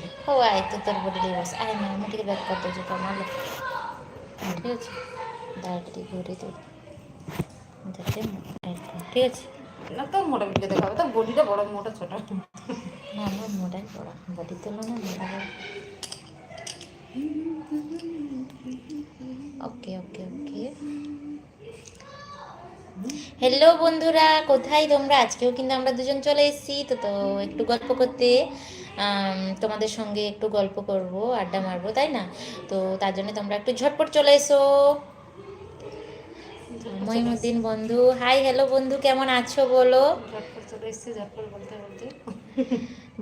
নে। ও আয় তো তোর বডি দিয়ে বস আয় না আমি ଟିକେ ব্যাক করতে যে কমালো ঠিক আছে? ঠিক না তো মোটা ভিডিও দেখাবে। তো বডিটা বড় মোটা ছোট। না আমার মোটাই বড়। বডি তুলনায় মোটা বড়। ওকে ওকে ওকে। হ্যালো বন্ধুরা কোথায় তোমরা? আজকেও কিন্তু আমরা দুজন চলে এসেছি। তো তো একটু গল্প করতে। তোমাদের সঙ্গে একটু গল্প করব আড্ডা মারবো তাই না? তো তার জন্য তোমরা একটু ঝটপট চলে এসো। মহিমুদ্দিন বন্ধু হাই হ্যালো বন্ধু কেমন আছো বলো?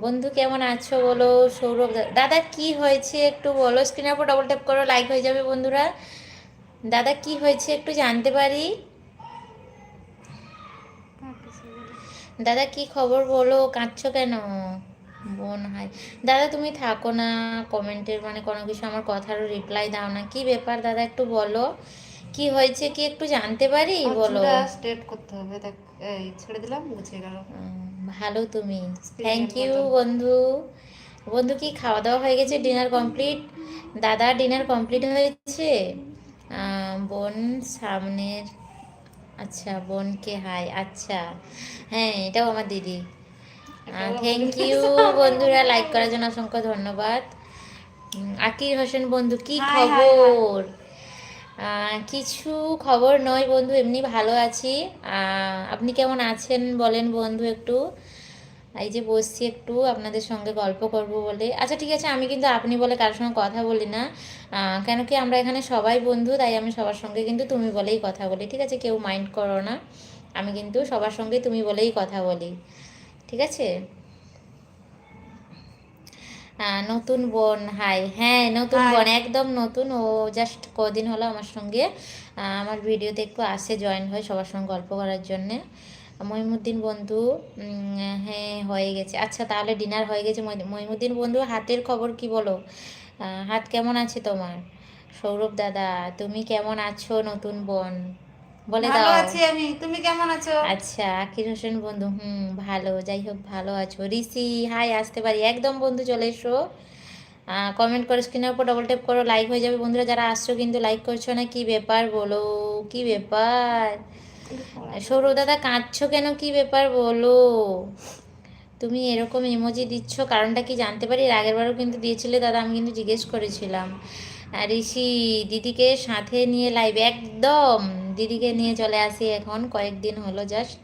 বন্ধু কেমন আছো বলো? সৌরভ দাদা কি হয়েছে একটু বলো? স্ক্রিনের উপর ডবল ট্যাপ করো লাইক হয়ে যাবে বন্ধুরা। দাদা কি হয়েছে একটু জানতে পারি? দাদা কি খবর বলো? কাঁদছো কেন? বোন হাই দাদা তুমি থাকো না। কমেন্টের মানে কোনো কিছু আমার কথারও রিপ্লাই দাও না। কি ব্যাপার দাদা একটু বলো। কি হয়েছে কি একটু জানতে পারি? বলো। স্ট্রেট করতে হবে। দেখ এই ছেড়ে দিলাম গুছিয়ে গেল। ভালো তুমি। থ্যাংক ইউ বন্ধু। বন্ধু কি খাওয়া দাওয়া হয়ে গেছে? ডিনার কমপ্লিট দাদা ডিনার কমপ্লিট হয়েছে? বোন সামনের আচ্ছা বোনকে হাই আচ্ছা। হ্যাঁ এটাও আমার দিদি। থ্যাংক ইউ বন্ধুরা লাইক করার জন্য অসংখ্য ধন্যবাদ। আকির হোসেন বন্ধু কি। খবর? কিছু খবর নয় বন্ধু এমনি ভালো আছি। আপনি কেমন আছেন বলেন বন্ধু একটু। এই যে বসছি একটু আপনাদের সঙ্গে গল্প করব বলে। আচ্ছা ঠিক আছে আমি কিন্তু আপনি বলে কারোর সঙ্গে কথা বলি না। কেন কি আমরা এখানে সবাই বন্ধু তাই আমি সবার সঙ্গে কিন্তু তুমি বলেই কথা বলি। ঠিক আছে কেউ মাইন্ড করো না। আমি কিন্তু সবার সঙ্গে তুমি বলেই কথা বলি। ঠিক আছে? নতুন বোন হাই। হ্যাঁ নতুন বোন একদম নতুন। ও জাস্ট কদিন হলো আমার সঙ্গে। আমার ভিডিওতে একটু আসে জয়েন হয় সবার সঙ্গে গল্প করার জন্যে। মহিমুদ্দিন বন্ধু হ্যাঁ হয়ে গেছে। আচ্ছা তাহলে ডিনার হয়ে গেছে। মহিমুদ্দিন বন্ধু হাতের খবর কি বলো? হাত কেমন আছে তোমার? সৌরভ দাদা তুমি কেমন আছো নতুন বোন? বলে ভালো দাও। আছি আমি তুমি কেমন আছো? আচ্ছা আকির হোসেন বন্ধু হুম ভালো যাই হোক ভালো আছো। ঋষি হাই আসতে পারি। একদম বন্ধু চলে এসো। কমেন্ট করে স্ক্রিনের উপর ডবল ট্যাপ করো লাইক হয়ে যাবে। বন্ধুরা যারা আসছো কিন্তু লাইক করছ না কি ব্যাপার বলো? কি ব্যাপার? সৌরভ দাদা কাঁদছো কেন? কি ব্যাপার বলো? তুমি এরকম ইমোজি দিচ্ছ কারণটা কি জানতে পারি? এর আগের বারও কিন্তু দিয়েছিলে দাদা আমি কিন্তু জিজ্ঞেস করেছিলাম। ঋষি দিদিকে সাথে নিয়ে লাইভ একদম দিদিকে নিয়ে চলে আসি এখন, কয়েকদিন হলো জাস্ট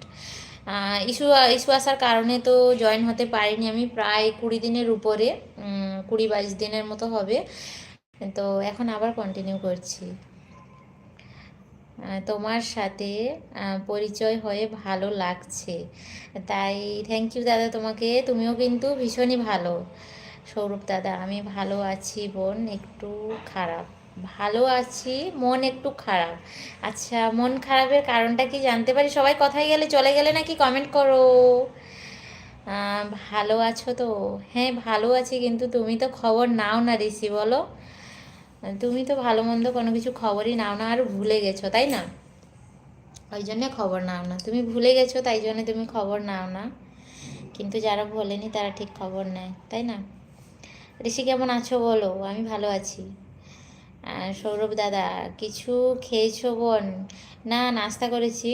ইস্যু ইস্যু আসার কারণে তো জয়েন হতে পারিনি আমি, প্রায় কুড়ি দিনের উপরে কুড়ি বাইশ দিনের মতো হবে। তো এখন আবার কন্টিনিউ করছি। তোমার সাথে পরিচয় হয়ে ভালো লাগছে। তাই থ্যাংক ইউ দাদা তোমাকে, তুমিও কিন্তু ভীষণই ভালো। সৌরভ দাদা, আমি ভালো আছি বোন, একটু খারাপ। ভালো আছি, মন একটু খারাপ। আচ্ছা মন খারাপের কারণটা কি জানতে পারি? সবাই কথায় গেলে চলে গেলে নাকি কমেন্ট করো? ভালো আছো তো? হ্যাঁ ভালো আছি, কিন্তু তুমি তো খবর নাও না ঋষি, বলো। তুমি তো ভালো মন্দ কোনো কিছু খবরই নাও না, আর ভুলে গেছো, তাই না? ওই জন্যে খবর নাও না। তুমি ভুলে গেছো, তাই জন্য তুমি খবর নাও না। কিন্তু যারা ভোলেনি তারা ঠিক খবর নেয়, তাই না? ঋষি কেমন আছো বলো? আমি ভালো আছি। সৌরভ দাদা, কিছু খেয়েছো বোন? না, নাস্তা করেছি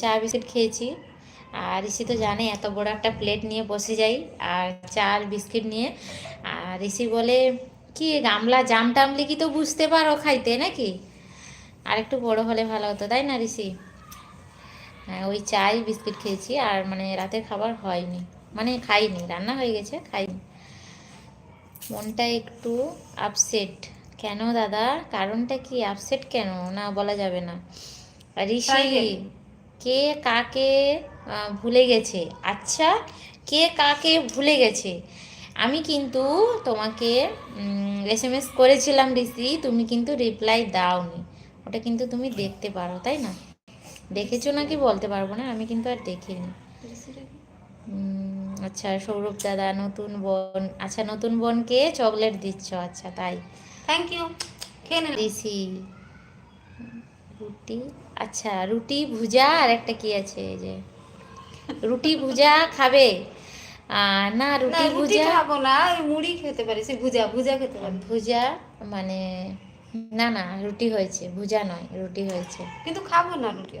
চা বিস্কুট খেয়েছি। আর ঋষি তো জানে, এত বড় একটা প্লেট নিয়ে বসে যাই, আর চা আর বিস্কিট নিয়ে। আর ঋষি বলে, কি গামলা জাম টামলে কি তো বুঝতে পারো খাইতে নাকি? আর একটু বড় হলে ভালো হতো, তাই না ঋষি? হ্যাঁ ওই চাই, বিস্কিট খেয়েছি, আর মানে রাতের খাবার হয়নি। মানে খাইনি, রান্না হয়ে গেছে, খাইনি। মনটা একটু আপসেট কেন দাদা? কারণটা কি? আপসেট কেন? না বলা যাবে না। ঋষি কে? কাকে ভুলে গেছে? আচ্ছা কে কাকে ভুলে গেছে? আমি কিন্তু তোমাকে এস এম এস করেছিলাম ঋষি তুমি কিন্তু রিপ্লাই দাওনি। ওটা কিন্তু তুমি দেখতে পারো তাই না? দেখেছ নাকি? বলতে পারব না আমি কিন্তু আর দেখিনি। আচ্ছা সৌরভ দাদা নতুন বোন। আচ্ছা নতুন বোনকে চকলেট দিচ্ছ আচ্ছা তাই। থ্যাংক ইউ খেয়ে দিছি। রুটি। আচ্ছা রুটি ভুজা আর একটা কি আছে এই যে? রুটি ভুজা খাবে? না রুটি ভুজা খাব না মুড়ি খেতে পারি সে ভুজা ভুজা খেতে পারি। ভুজা মানে না না রুটি হয়েছে ভুজা নয় রুটি হয়েছে। কিন্তু খাব না রুটি।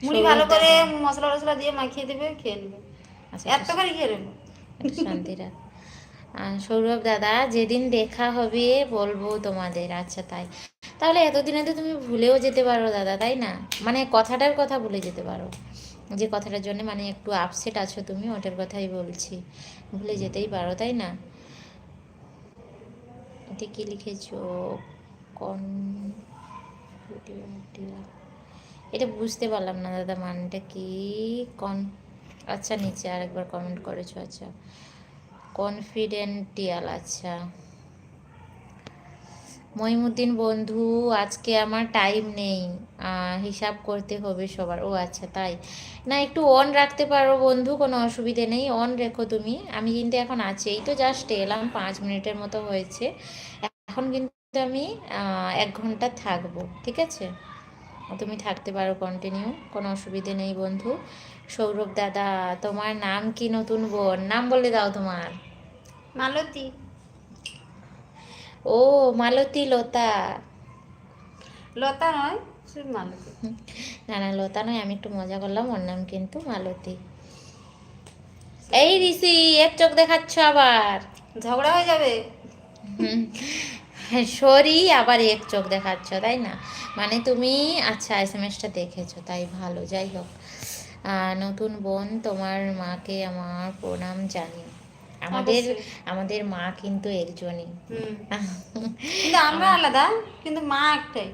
মুড়ি সৌরভ ভালো করে দাদা, মশলা টসলা দিয়ে মাখিয়ে দেবে খেয়ে নেবে। আচ্ছা, এত করে খেয়ে নেব। একটু শান্তি রাখ আর সৌরভ দাদা যেদিন দেখা হবে বলব তোমাদের। আচ্ছা তাই। তাহলে এতদিনে তো তুমি ভুলেও যেতে পারো দাদা তাই না? মানে কথাটার কথা ভুলে যেতে পারো। যে কথাটার জন্য মানে একটু আপসেট আছো তুমি ওটার কথাই বলছি। ভুলে যেতেই পারো তাই না? এটা কি লিখেছো? কন এটা বুঝতে পারলাম না, দাদা মানটা কি? কন আচ্ছা নিচে আরেকবার কমেন্ট করেছ আচ্ছা। কনফিডেন্টিয়াল আচ্ছা। মহিমুদ্দিন, বন্ধু, আজকে আমার টাইম নেই। হিসাব করতে হবে সবার। ও আচ্ছা তাই। না, একটু অন রাখতে পারো, বন্ধু, কোনো অসুবিধে নেই। অন রেখো তুমি। আমি কিন্তু এখন আছি। এই তো জাস্ট এলাম, পাঁচ মিনিটের মতো হয়েছে। এখন কিন্তু আমি এক ঘণ্টা থাকব, ঠিক আছে? তুমি থাকতে পারো কন্টিনিউ কোনো অসুবিধে নেই বন্ধু। সৌরভ দাদা তোমার নাম কি নতুন বোন? নাম বলে দাও তোমার। মালতী। ও মালতী লতা। লতা নয় মালতী। না না লতা নয় আমি একটু মজা করলাম ওর নাম কিন্তু মালতী। এই ঋষি এক চোখ দেখাচ্ছ আবার। ঝগড়া হয়ে যাবে। সরি আবার এক চোখ দেখাচ্ছ তাই না? মানে তুমি আচ্ছা এস এম এসটা দেখেছ তাই ভালো যাই হোক। নতুন বোন তোমার মাকে আমার প্রণাম জানি। আমাদের আমাদের মা কিন্তু একজনই। কিন্তু আমরা আলাদা কিন্তু মা একটাই।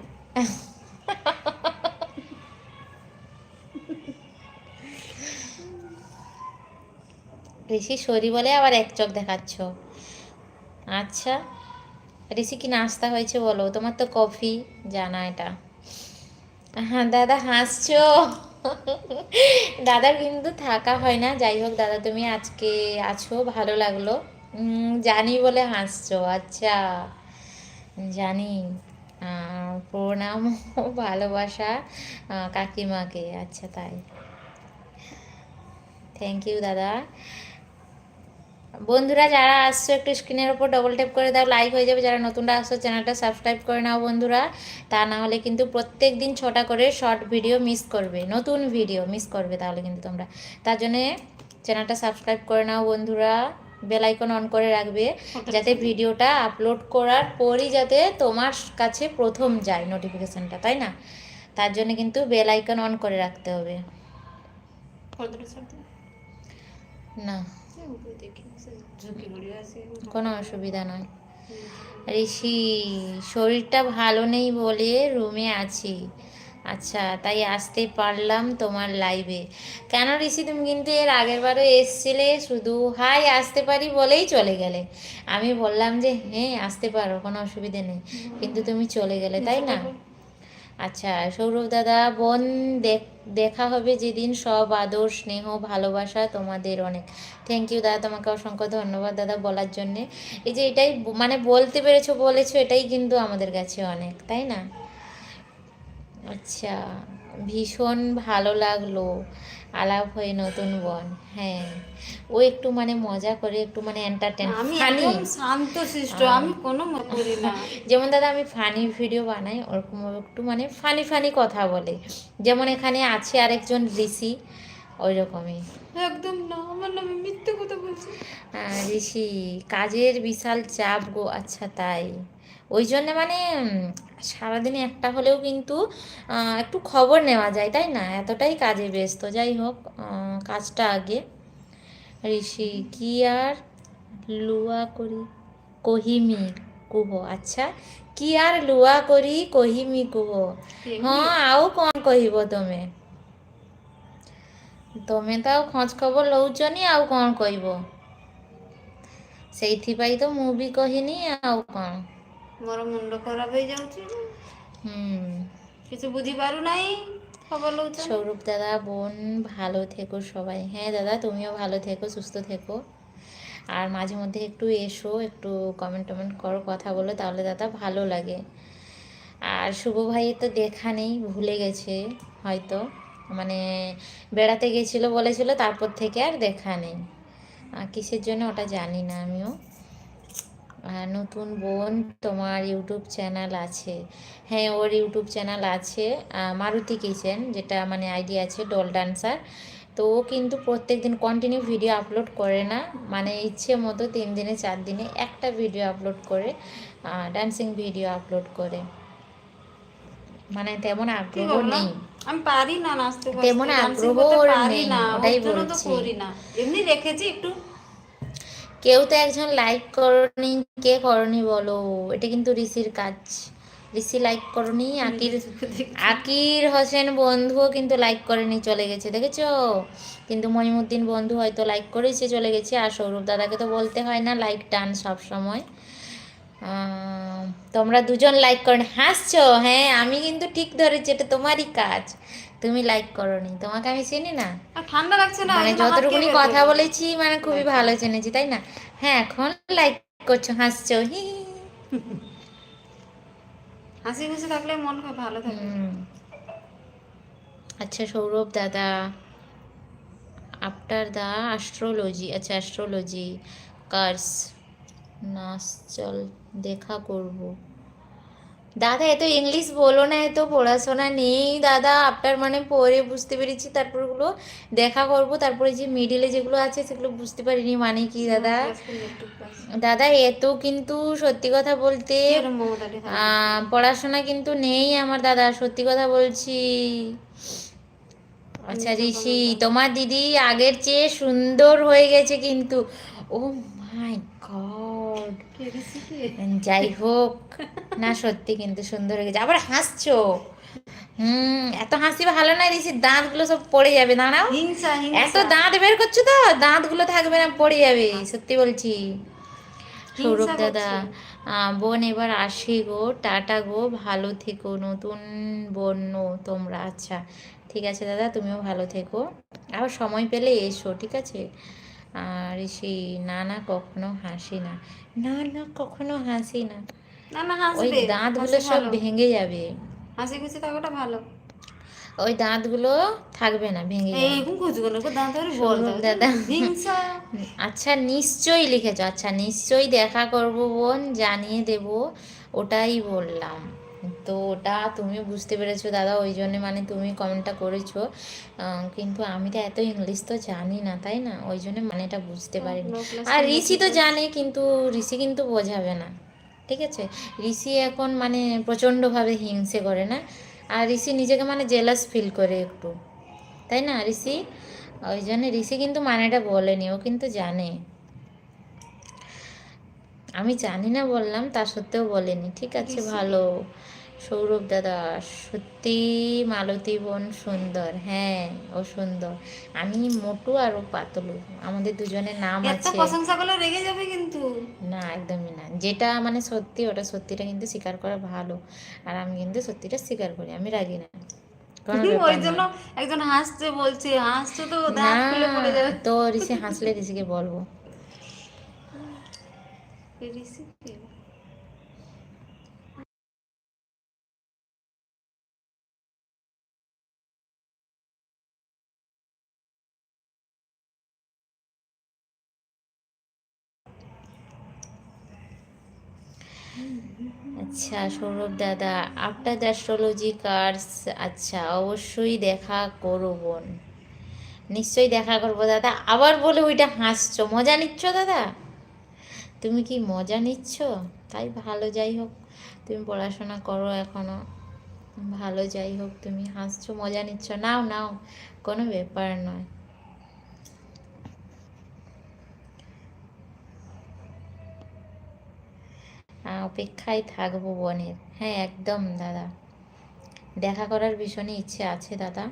ঋষি সরি বলে আবার এক চোখ দেখাচ্ছ। আচ্ছা। ঋষি কি নাস্তা হয়েছে বলো? তোমার তো কফি, জানা এটা। হ্যাঁ দাদা হাসছো। দাদা কিন্তু থাকা হয় না। যাই হোক, দাদা তুমি আজকে আছো, ভালো লাগল। জানি বলে হাসছো আচ্ছা। জানি। প্রণাম ভালোবাসা কাকিমাকে। আচ্ছা তাই। থ্যাংক ইউ দাদা। বন্ধুরা যারা আসছো একটু স্ক্রিনের ওপর ডবল ট্যাপ করে দাও লাইক হয়ে যাবে। যারা নতুনরা আসছো চ্যানেলটা সাবস্ক্রাইব করে নাও বন্ধুরা। তা না হলে কিন্তু প্রত্যেক দিন ছটা করে শর্ট ভিডিও মিস করবে। নতুন ভিডিও মিস করবে তাহলে কিন্তু তোমরা। তার জন্যে চ্যানেলটা সাবস্ক্রাইব করে নাও বন্ধুরা। বেল আইকন অন করে রাখবে যাতে ভিডিওটা আপলোড করার পরই যাতে তোমার কাছে প্রথম যায় নোটিফিকেশানটা তাই না? তার জন্য কিন্তু বেল আইকন অন করে রাখতে হবে। না। কোনো অসুবিধা নয়। ঋষি, শরীরটা ভালো নেই বলে রুমে আছি। আচ্ছা তাই আসতে পারলাম তোমার লাইভে কেন ঋষি, তুমি কিন্তু এর আগের বারও এসছিলে, শুধু হাই আসতে পারি বলেই চলে গেলে। আমি বললাম যে হ্যাঁ আসতে পারো, কোনো অসুবিধে নেই। কিন্তু তুমি চলে গেলে, তাই না? আচ্ছা সৌরভ দাদা, বোন দেখ- হবে যেদিন। সব আদর, স্নেহ, ভালোবাসা তোমাদের অনেক। থ্যাংক ইউ দাদা। তোমাকে অসংখ্য ধন্যবাদ দাদা বলার জন্যে। এই যে এটাই মানে বলতে পেরেছ, বলেছ, এটাই কিন্তু আমাদের কাছে অনেক, তাই না? আচ্ছা ভীষণ ভালো লাগল। আলাপ হয়ে নতুন বোন হ্যাঁ। ও একটু মানে মজা করে একটু মানে এন্টারটেন আমি ফানি শান্ত শিষ্ট আমি কোনো করি না। যেমন দাদা আমি ফানি ভিডিও বানাই ওরকম একটু মানে ফানি ফানি কথা বলে। যেমন এখানে আছে আরেকজন ঋষি ওই রকমই একদম না আমার নামে মিথ্যে কথা বলছি। আহ, ঋষি কাজের বিশাল চাপ গো আচ্ছা তাই। ওই জন্য মানে উম, সারাদিনে একটা হলেও কিন্তু আহ, একটু খবর নেওয়া যায় তাই না এতটাই কাজে ব্যস্ত যাই হোক আহ, কাজটা আগে ঋষি কি আর লুয়া করি কহিমি কুহ আচ্ছা কি আর লুয়া করি কহিমি কুহ ହଁ ଆଉ କ'ଣ କହିବ ତମେ ତମେ ତ ଆଉ ଖୋଜ ଖବର ଲଉଛନି ଆଉ କ'ଣ କହିବ ସେଇଥିପାଇଁ ତ ମୁଁ ବି କହିନି ଆଉ କ'ଣ ମୋର ମୁଣ୍ଡ ଖରାପ ହେଇଯାଉଛି হুম কিছু বুঝি পারুনাই খবর লউছ সৌরভ দাদা বোন ভালো থেকো সবাই হ্যাঁ দাদা তুমিও ভালো থেকো সুস্থ থেকো আর মাঝে মধ্যে একটু এসো একটু কমেন্ট টমেন্ট করো কথা বলো তাহলে দাদা ভালো লাগে আর শুভ ভাইয়ের তো দেখা নেই ভুলে গেছে হয়তো মানে বেড়াতে গেছিলো বলেছিল তারপর থেকে আর দেখা নেই আর কিসের জন্য ওটা জানি না আমিও আর নতুন বোন তোমার ইউটিউব চ্যানেল আছে। হ্যাঁ ওর ইউটিউব চ্যানেল আছে মারুতি কিচেন যেটা মানে আইডি আছে ডল ডান্সার। তো ও কিন্তু প্রত্যেক দিন কন্টিনিউ ভিডিও আপলোড করে না। মানে ইচ্ছে মতো তিন দিনে চার দিনে একটা ভিডিও আপলোড করে ডান্সিং ভিডিও আপলোড করে। মানে তেমন আগ্রহ নেই। আমি পারি না নাচতে তেমন আগ্রহ নেই, ওটাই বলছি। এমনি রেখেছি একটু। কেউ তো একজন লাইক করনি কে করনি বলো? এটা কিন্তু ঋষির কাজ। ঋষি লাইক করনি আকির আকির হোসেন বন্ধুও কিন্তু লাইক করেনি চলে গেছে দেখেছ? কিন্তু মহিমুদ্দিন বন্ধু হয়তো লাইক করেছে চলে গেছে। আর সৌরভ দাদাকে তো বলতে হয় না লাইক টান সব সময়। তোমরা দুজন লাইক করনি। হাসছো? হ্যাঁ আমি কিন্তু ঠিক ধরেছি এটা তোমারই কাজ। তুমি লাইক করনি তোমাকে আমি চিনি না? ঠান্ডা লাগছে না মানে যতটুকুনি কথা বলেছি মানে খুবই ভালো চেনেছি তাই না? হ্যাঁ এখন লাইক করছ হাসছো হি। হাসি খুশি থাকলে মন খুব ভালো থাকে। আচ্ছা সৌরভ দাদা আফটার দ্য অ্যাস্ট্রোলজি আচ্ছা অ্যাস্ট্রোলজি কার্স নাচ চল দেখা করব। দাদা এত ইংলিশ বলো না এত পড়াশোনা নেই। দাদা আপনার মানে পরে বুঝতে পেরেছি। তারপরগুলো দেখা করব। তারপরে যে মিডিলে যেগুলো আছে সেগুলো বুঝতে পারিনি। মানে কি দাদা। দাদা এত কিন্তু সত্যি কথা বলতে পড়াশোনা কিন্তু নেই আমার দাদা। সত্যি কথা বলছি। আচ্ছা ঋষি তোমার দিদি আগের চেয়ে সুন্দর হয়ে গেছে কিন্তু। ও মাই? যাই হোক। না সত্যি কিন্তু সুন্দর হয়ে গেছে। আবার হাসছো? হুম এত হাসি ভালো না ঋষির দাঁতগুলো সব পড়ে যাবে দাঁড়াও। এত দাঁত বের করছ তো? দাঁতগুলো থাকবে না পড়ে যাবে সত্যি বলছি। সৌরভ দাদা আহ, বোন এবার আসি গো। টাটা গো ভালো থেকো নতুন বোন নো তোমরা। আচ্ছা ঠিক আছে দাদা তুমিও ভালো থেকো। আবার সময় পেলে এসো ঠিক আছে? আর ঋষি না না কখনো হাসি না। না না কখনো হাসি না। না না ওই হাসবে দাঁতগুলো সব ভেঙে যাবে। হাসি খুশি থাকাটা ভালো। ওই দাঁতগুলো থাকবে না ভেঙে দাঁত ধরে বল দাদা। আচ্ছা নিশ্চয়ই লিখেছো। আচ্ছা নিশ্চয়ই দেখা করব বোন জানিয়ে দেব। ওটাই বললাম। তো ওটা তুমি বুঝতে পেরেছ দাদা ওই জন্য মানে তুমি কমেন্টটা করেছ। কিন্তু আমি তো এত ইংলিশ তো জানি না তাই না? ওই জন্য মানেটা বুঝতে পারিনি। আর ঋষি তো জানে কিন্তু ঋষি কিন্তু বোঝাবে না ঠিক আছে? ঋষি এখন মানে প্রচণ্ডভাবে হিংসে করে না আর ঋষি নিজেকে মানে জেলাস ফিল করে একটু তাই না ঋষি? ওই জন্য ঋষি কিন্তু মানেটা বলেনি ও কিন্তু জানে। আমি জানি না বললাম তা সত্ত্বেও বলেনি ঠিক আছে? ভালো। সৌরভ দাদা সত্যি মালতী বোন সুন্দর হ্যাঁ ও সুন্দর। আমি মোটু আর ও পাতলু আমাদের দুজনের নাম এত আছে। প্রশংসা করলে রেগে যাবে কিন্তু। না একদমই না। যেটা মানে সত্যি ওটা সত্যিটা কিন্তু স্বীকার করা ভালো। আর আমি কিন্তু সত্যিটা স্বীকার করি আমি রাগি না। ওই জন্য একজন হাসছে বলছে হাসছে তো দাঁত খুলে পড়ে যাবে। তো ঋষি হাসলে ঋষিকে বলব। ঋষি কে? আচ্ছা সৌরভ দাদা আফটার অ্যাস্ট্রোলজি কার্স আচ্ছা অবশ্যই দেখা করো বোন। নিশ্চয়ই দেখা করব দাদা। আবার বলে ওইটা হাসছো। মজা নিচ্ছ দাদা? তুমি কি মজা নিচ্ছ? তাই ভালো, যাই হোক। তুমি পড়াশোনা করো এখনও। ভালো, যাই হোক, তুমি হাসছো, মজা নিচ্ছ। নাও নাও, কোনো ব্যাপার নয়। অপেক্ষায় থাকব বনের। হ্যাঁ একদম দাদা। দেখা করার ভীষণই ইচ্ছে আছে দাদা।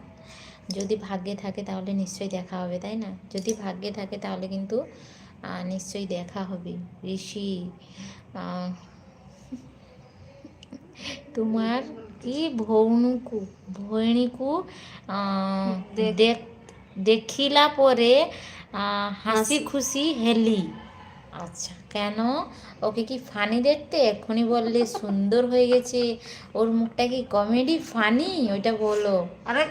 যদি ভাগ্যে থাকে তাহলে নিশ্চয়ই দেখা হবে তাই না? যদি ভাগ্যে থাকে তাহলে কিন্তু নিশ্চয়ই দেখা হবে। ঋষি তোমার কি ভৌনুকু ভৈণীকু দেখ- দেখিলা পরে হাসি খুশি হেলি। আচ্ছা কেন? ওকে কি ফানি দেখতে? এক্ষুনি বললে সুন্দর হয়ে গেছে। ওর মুখটা কি কমেডি ফানি ওইটা বলো। আরে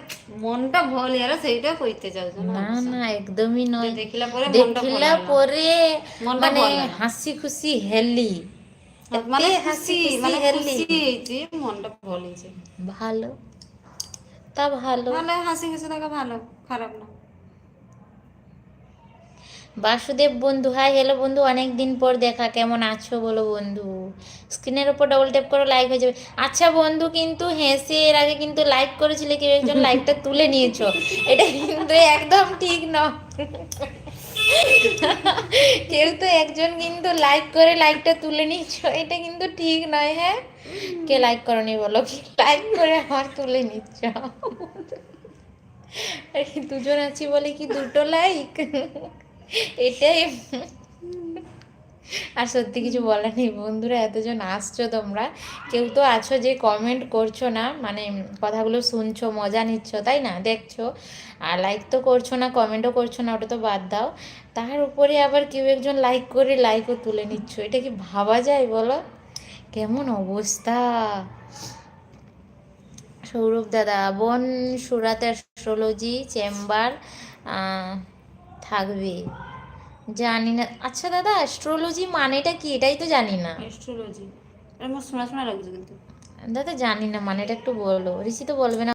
মনটা ভলে আরে সেইটা কইতে চাইছো না? না একদমই নয়। দেখিলা পরে মনটা দেখলা পরে মানে হাসি খুশি হেলি। মানে হাসি মানে হেলি। হয়েছি মনটা ভলেছে ভালো। তা ভালো। মানে হাসি খুশি থাকা ভালো খারাপ না। বাসুদেব বন্ধু হাই হ্যালো বন্ধু অনেক দিন পর দেখা কেমন আছো বলো বন্ধু? স্ক্রিনের উপর ডবল ট্যাপ করো লাইক হয়ে যাবে। আচ্ছা বন্ধু কিন্তু হেসে এর আগে কিন্তু লাইক করেছিলে কেউ একজন লাইকটা তুলে নিয়েছো। এটা কিন্তু একদম ঠিক নয়। কেউ তো একজন কিন্তু লাইক করে লাইকটা তুলে নিচ্ছ এটা কিন্তু ঠিক নয় হ্যাঁ? কে লাইক করনি বলো? লাইক করে আমার তুলে নিচ্ছ? দুজন আছি বলে কি দুটো লাইক এটাই। আর সত্যি কিছু বলার নেই, বন্ধুরা এতজন আসছো তোমরা। কেউ তো আছো যে কমেন্ট করছ না মানে কথাগুলো শুনছো, মজা নিচ্ছ, তাই না? দেখছ। আর লাইক তো করছ না কমেন্টও করছ না, ওটা তো বাদ দাও। তার উপরে আবার কেউ একজন লাইক করে লাইকও তুলে নিচ্ছ। এটা কি ভাবা যায় বলো? কেমন অবস্থা? সৌরভ দাদা, বোন সুরাতে অ্যাস্ট্রোলজি চেম্বার থাকবে। জানি না। আচ্ছা দাদা অ্যাস্ট্রোলজি মানেটা কি? এটাই তো জানি না। অ্যাস্ট্রোলজি আমার শোনা শোনা লাগছে কিন্তু। দাদা জানি না। মানেটা একটু বলো। ঋষি তো বলবে না।